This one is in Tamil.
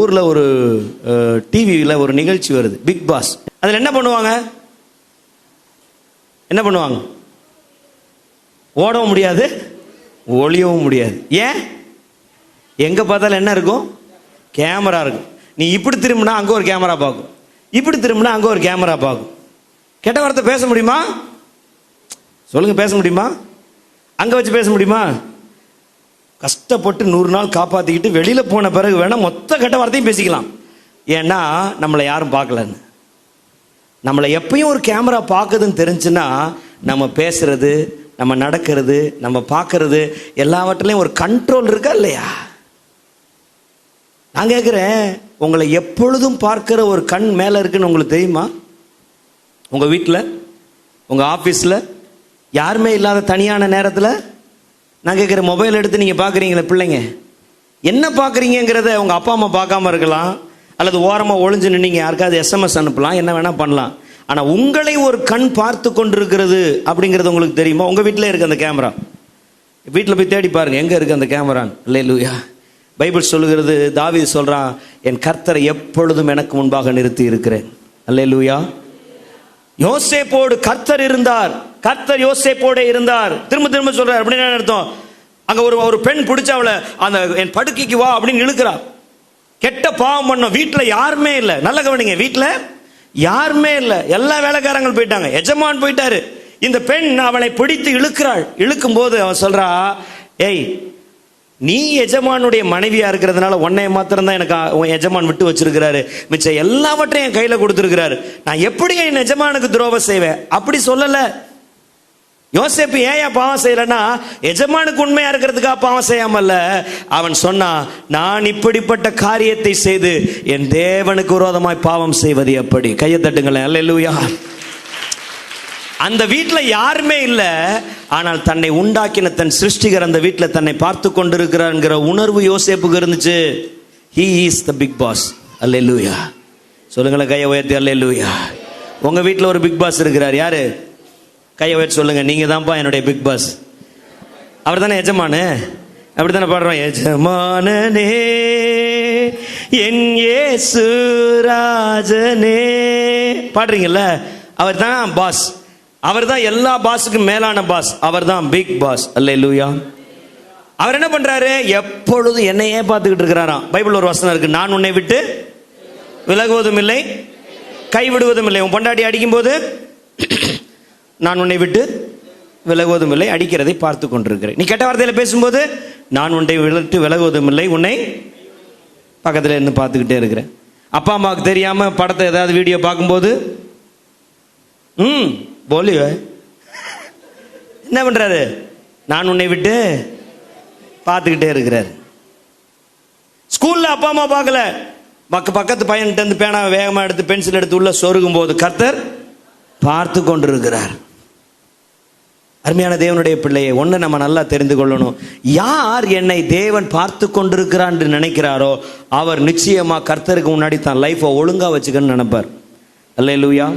ஊரில் ஒரு டிவியில் ஒரு நிகழ்ச்சி வருது. பிக் பாஸ் அதில் என்ன பண்ணுவாங்க? என்ன பண்ணுவாங்க? ஓடவும் முடியாது ஒளியவும் முடியாது. ஏன்? எங்கே பார்த்தாலும் என்ன இருக்கும்? கேமரா இருக்கும். நீ இப்படி திரும்பினா அங்கே ஒரு கேமரா பார்க்கும். இப்படி திரும்பினா அங்கே ஒரு கேமரா பார்க்கும். கெட்ட வார்த்தை பேச முடியுமா? சொல்லுங்க பேச முடியுமா? அங்கே வச்சு பேச முடியுமா? கஷ்டப்பட்டு நூறு நாள் காப்பாற்றிக்கிட்டு வெளியில் போன பிறகு வேணால் மொத்த கெட்ட வார்த்தையும் பேசிக்கலாம். ஏன்னா நம்மளை யாரும் பார்க்கலன்னு. நம்மளை எப்பயும் ஒரு கேமரா பார்க்குதுன்னு தெரிஞ்சுன்னா நம்ம பேசுறது நம்ம நடக்கிறது நம்ம பார்க்கறது எல்லாவற்றிலையும் ஒரு கண்ட்ரோல் இருக்கா இல்லையா? நான் கேட்குறேன் உங்களை எப்பொழுதும் பார்க்குற ஒரு கண் மேலே இருக்குன்னு உங்களுக்கு தெரியுமா? உங்கள் வீட்டில் உங்கள் ஆஃபீஸில் யாருமே இல்லாத தனியான நேரத்தில் நான் கேட்குற மொபைல் எடுத்து நீங்கள் பார்க்குறீங்களே பிள்ளைங்க. என்ன பார்க்குறீங்கிறத உங்கள் அப்பா அம்மா பார்க்காம இருக்கலாம். அல்லது ஓரமாக ஒளிஞ்சு நின்னீங்க யாருக்காவது எஸ்எம்எஸ் அனுப்பலாம் என்ன வேணால் பண்ணலாம். ஆனால் உங்களை ஒரு கண் பார்த்து கொண்டிருக்கிறது அப்படிங்கிறது உங்களுக்கு தெரியுமா? உங்கள் வீட்டிலே இருக்குது அந்த கேமரா. வீட்டில் போய் தேடி பாருங்க எங்கே இருக்குது அந்த கேமரா? இல்லை லூயா பைபிள் சொல்லுகிறது தாவி சொல்கிறான் என் கர்த்தரை எப்பொழுதும் எனக்கு முன்பாக நிறுத்தி இருக்கிறேன். அல்லே லூயா யோசேப்போடு கர்த்தர் இருந்தார். கர்த்தர் யோசேப்போட இருந்தார். திரும்ப திரும்ப சொல்றார். அப்படின்னு என்ன அர்த்தம்? அங்க ஒரு ஒரு பெண் பிடிச்ச அவளை அந்த என் படுக்கைக்கு வா அப்படின்னு இழுக்கிறா. கெட்ட பாவம் பண்ண வீட்டுல யாருமே இல்ல. நல்ல கவனிங்க. வீட்டுல யாருமே இல்ல. எல்லா வேலைக்காரங்க போயிட்டாங்க. எஜமான் போயிட்டாரு. இந்த பெண் அவளை பிடித்து இழுக்கிறாள். இழுக்கும் போது அவன் சொல்றா ஏய் நீ எஜமானுடைய மனைவியா இருக்கிறதுனால உன்னை மாத்திரம் தான் எனக்கு உன் எஜமான் விட்டு வச்சிருக்கிறாரு. மிச்சம் எல்லாவற்றையும் என் கையில கொடுத்துருக்கிறாரு. நான் எப்படி என் எஜமானுக்கு துரோகம் செய்வேன்? அப்படி சொல்லல. யோசேப்பு ஏன் பாவம் செய்யலன்னா எஜமானுக்கு உண்மையா இருக்கிறதுக்காக பாவம் செய்யாமல்ல. அவன் சொன்னா நான் இப்படிப்பட்ட காரியத்தை செய்து என் தேவனுக்கு விரோதமாய் பாவம் செய்வது எப்படி? கையை தட்டுங்களேன். அல்லேலூயா அந்த வீட்டில் யாருமே இல்லை. ஆனால் தன்னை உண்டாக்கின தன் சிருஷ்டிகர் அந்த வீட்டில் தன்னை பார்த்து கொண்டிருக்கிறார்ங்கிற உணர்வு யோசேப்புக்கு இருந்துச்சு. He is the big boss அல்லேலூயா சொல்லுங்களேன் கையை உயர்த்தி அல்லேலூயா உங்கள் வீட்டில் ஒரு பிக் பாஸ் இருக்கிறார். யாரு? கையை உயர்த்தி சொல்லுங்க நீங்க தான்ப்பா என்னுடைய பிக் பாஸ் அவர் தானே எஜமானு? அப்படி தானே பாடுறோம் எஜமானனே என் ஏசு ராஜனே. பாடுறீங்கல்ல? அவர் தான் பாஸ் அவர் தான் எல்லா பாஸுக்கும் மேலான பாஸ். அவர் தான் பிக் பாஸ் அல்ல அவர் என்ன பண்றாரு? எப்பொழுதும் என்னையே பார்த்துக்கிட்டு இருக்கிறாராம். பைபிள் ஒரு வசனம் இருக்கு. நான் உன்னை விட்டு விலகுவதும் இல்லை கைவிடுவதும் இல்லை. உன் பொண்டாட்டி அடிக்கும்போது நான் உன்னை விட்டு விலகுவதும் இல்லை அடிக்கிறதை பார்த்து கொண்டிருக்கிறேன். நீ கெட்ட வார்த்தையில் பேசும்போது நான் உன்னை விட்டு விலகுவதும் இல்லை உன்னை பக்கத்தில் இருந்து பார்த்துக்கிட்டே இருக்கிறேன். அப்பா அம்மாவுக்கு தெரியாம படத்தை ஏதாவது வீடியோ பார்க்கும்போது ம் போலியோ? என்ன பண்றாரு? நான் உன்னை விட்டு பார்த்துக்கிட்டே இருக்கிறார். ஸ்கூல்ல அப்பா அம்மா பார்க்கல. பக்க பக்கத்து பையன்கிட்ட இருந்து பேனா வேகமா எடுத்து பென்சில் எடுத்து உள்ள சொருகும் போது கர்த்தர் பார்த்து கொண்டிருக்கிறார். அருமையான தேவனுடைய பிள்ளையை ஒன்று நம்ம நல்லா தெரிந்து கொள்ளணும். யார் என்னை தேவன் பார்த்து கொண்டிருக்கிறார் நினைக்கிறாரோ அவர் நிச்சயமாக கர்த்தருக்கு முன்னாடி தான் லைஃப்பை ஒழுங்காக வச்சுக்கன்னு நினைப்பார். அல்லேலூயா.